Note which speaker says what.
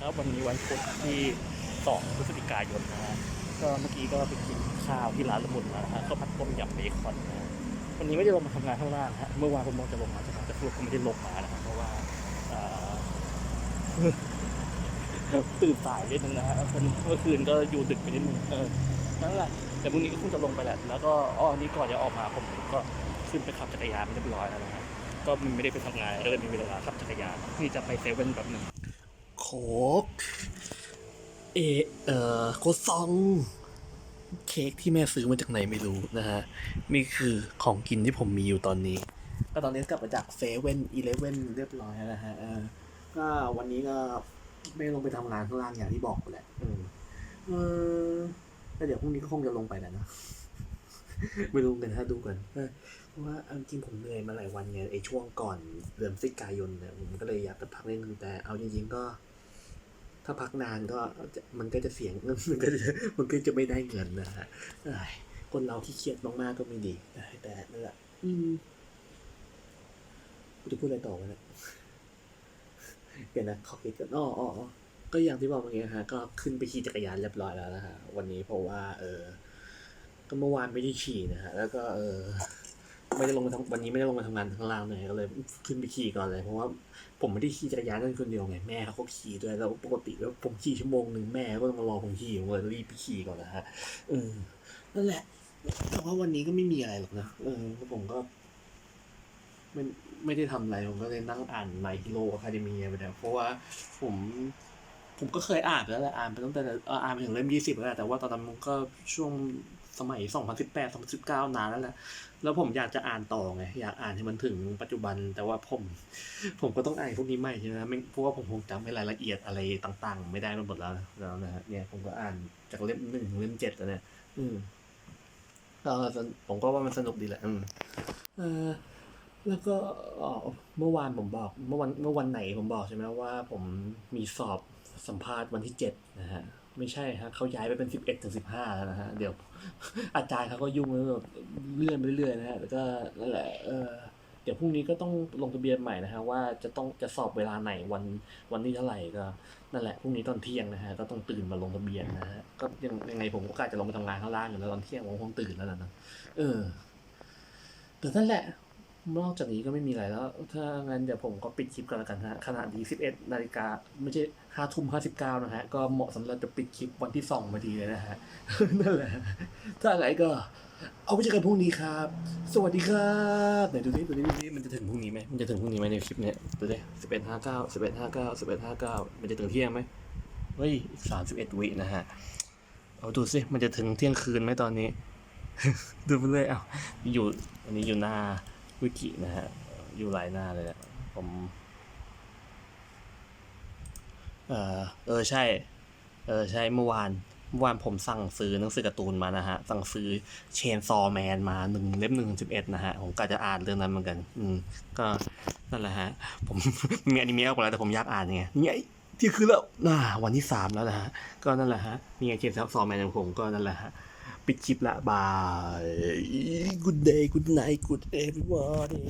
Speaker 1: ครับวันนี้วันพุธที่ 2 พฤศจิกายนนะฮะก็เมื่อกี้ก็ไปกินข้าวที่ร้านละมุนมานะฮะก็ผัดต้มยำเบคอนนะฮะวันนี้ไม่ได้ลงมาทำงานข้างล่างฮะเมื่อวานผมมองจะลงมาจะแต่สรุปก็ไม่ได้ลงมานะครับเพราะว่าตื่นสายนิดนึงนะฮะเมื่อคืนก็อยู่ดึกไปนิดนึงเออนั่นแหละแต่พรุ่งนี้ก็คงจะลงไปแหละ แล้วก็อ๋อนนี้ก่อนจะออกมาผมก็ขึ้นไปขับจักรยานเรียบร้อยแล้วนะฮะก็ไม่ได้ไปทำงานก็เลยมีเวลาขับจักรยานที่จะไปเซเว่นแบบหนึ่ง โคกเอเอ่อโคซอง เค้กที่แม่ซื้อมาจากไหนไม่รู้นะฮะ นี่คือของกินที่ผมมีอยู่ตอนนี้ ก็ตอนนี้กลับมาจากเซเว่นอีเลฟเว่นเรียบร้อยแล้วนะฮะเออก็วันนี้ก็ไม่ลงไปทำงานข้างล่างอย่างที่บอกแหละเออแล้วเดี๋ยวพรุ่งนี้ก็คงจะลงไปแหละนะไม่รู้กันถ้าดูกันเพราะว่าจริงๆผมเหนื่อยมาหลายวันไงไอช่วงก่อนเดือนพฤศจิกายนเนี่ยผมก็เลยอยากจะพักนิดนึงแต่เอาจริงๆก็ ถ้าพักนานก็จะมันก็จะเสียงมันก็จะมันก็จะไม่ได้เงินนะฮะเอ้ยคนเราที่เครียดมากๆก็ไม่ดีแต่แต่นั่นแหละอืมกูจะพูดอะไรต่อวะเนี่ยเดี๋ยวนะขอคิดกันอ้ออ๋ออ๋อก็อย่างที่บอกเมื่อกี้นะฮะก็ขึ้นไปขี่จักรยานเรียบร้อยแล้วนะฮะวันนี้เพราะว่า เออก็เมื่อวานไม่ได้ขี่นะฮะแล้วก็เออ ไม่ได้ลงมาทำวันนี้ไม่ได้ลงมาทำงานข้างล่างเลยก็เลยขึ้นไปขี่ก่อนเลยเพราะว่าผมไม่ได้ขี่จักรยานนั่นคนเดียวไงแม่เขาก็ขี่ด้วยแล้วปกติแล้วผมขี่ชั่วโมงหนึ่งแม่ก็ต้องมารอผมขี่ผมเลยรีบไปขี่ก่อนนะฮะเออนั่นแหละแต่ว่าวันนี้ก็ไม่มีอะไรหรอกนะเออผมก็ไม่ไม่ได้ทำอะไรผมก็เลยนั่งอ่านไมฮิโ o อะคาเดมีไปแล้วเพราะว่าผมผมก็เคยอ่านไปแล้วแหละอ่านไปตั้งแต่อ่านไปถึงเล่มยี่สิบแล้วแหละแต่ว่าตอนนั้นมันก็ช่วง สมัยสองพันสิบแปดสองพันสิบเก้านานแล้วแหละแล้วผมอยากจะอ่านต่อไง อยากอ่านให้มันถึงปัจจุบัน แต่ว่าผม ผมก็ต้องอ่านพวกนี้ใหม่ใช่ไหมม่เพราะว่าผมคงจำไม่รายละเอียดอะไรต่าง ๆ ไม่ได้หมดแล้วแล้วนะฮะเนี่ยผมก็อ่านจากเล่มหนึ่งถึงเล่มเจ็ดแล้วเนี่ย อืมก็ผมก็ว่ามันสนุกดีแหละอืมเออแล้วก็เมื่อวานผมบอก เมื่อวันเมื่อวันไหนผมบอกใช่ไหมว่าผมมีสอบ สัมภาษณ์วันที่เจ็ดนะฮะไม่ใช่ฮะเขาย้ายไปเป็นสิบเอ็ดถึงสิบห้าแล้วนะฮะเดี๋ยว อาจารย์เขาก็ยุ่งแล้วแบบเลื่อนไปเรื่อยนะฮะแล้วก็นั่นแหละเออเดี๋ยวพรุ่งนี้ก็ต้องลงทะเบียนใหม่นะฮะว่าจะต้องจะสอบเวลาไหนวันวันนี้เท่าไหร่ก็นั่นแหละพรุ่งนี้ตอนเที่ยงนะฮะก็ต้องตื่นมาลงทะเบียนนะฮะก็ยังยังไงผมก็กะจะลงไปทำงานข้างล่างอยู่แล้วตอนเที่ยงผมคงตื่นแล้วนะเออแต่นั่นแหละ นอกจากนี้ก็ไม่มีอะไรแล้ว ถ้างั้นเดี๋ยวผมก็ปิดคลิปกันแล้วกันฮะขณะนี้11นาฬิกาไม่ใช่ห้าทุ่มห้าสิบเก้านะฮะ ก็เหมาะสำหรับจะปิดคลิปวันที่สองพอดีเลยนะฮะ นั่นแหละ ถ้าไงก็เอาไปเจอกันพรุ่งนี้ครับ สวัสดีครับไหนดูดิดูดิดูดิมันจะถึงพรุ่งนี้ไหมมันจะถึงพรุ่งนี้ไหมในคลิปเนี้ยดูดิสิบเอ็ดห้าเก้าสิบเอ็ดห้าเก้าสิบเอ็ดห้าเก้ามันจะถึงเที่ยงไหมเฮ้ยสามสิบเอ็ดวินะฮะ เอาดูสิมันจะถึงเที่ยงคืนไหมตอนนี้ ดูไปเลยเอ้าอยู่อันนี้อยู่หน้า วิกินะฮะ อยู่หลายหน้าเลยแหละผมเออเออใช่ เออใช่เมื่อวานเมื่อวานผมสั่งซื้อหนังสือการ์ตูนมานะฮะ สั่งซื้อเชนซอแมนมาหนึ่งเล่มหนึ่งสิบเอ็ดนะฮะ ผมก็จะอ่านเรื่องนั้นเหมือนกัน อืม ก็นั่นแหละฮะ ผมมีอนิเมะออกมาแล้วแต่ผมอยากอ่านไงเนี่ยที่คือแล้วน่าวันที่สามแล้วนะฮะ ก็นั่นแหละฮะนี่ไงเชนซอแมนของผมก็นั่นแหละฮะ ปิดคลิปละบาย good day good night good everybody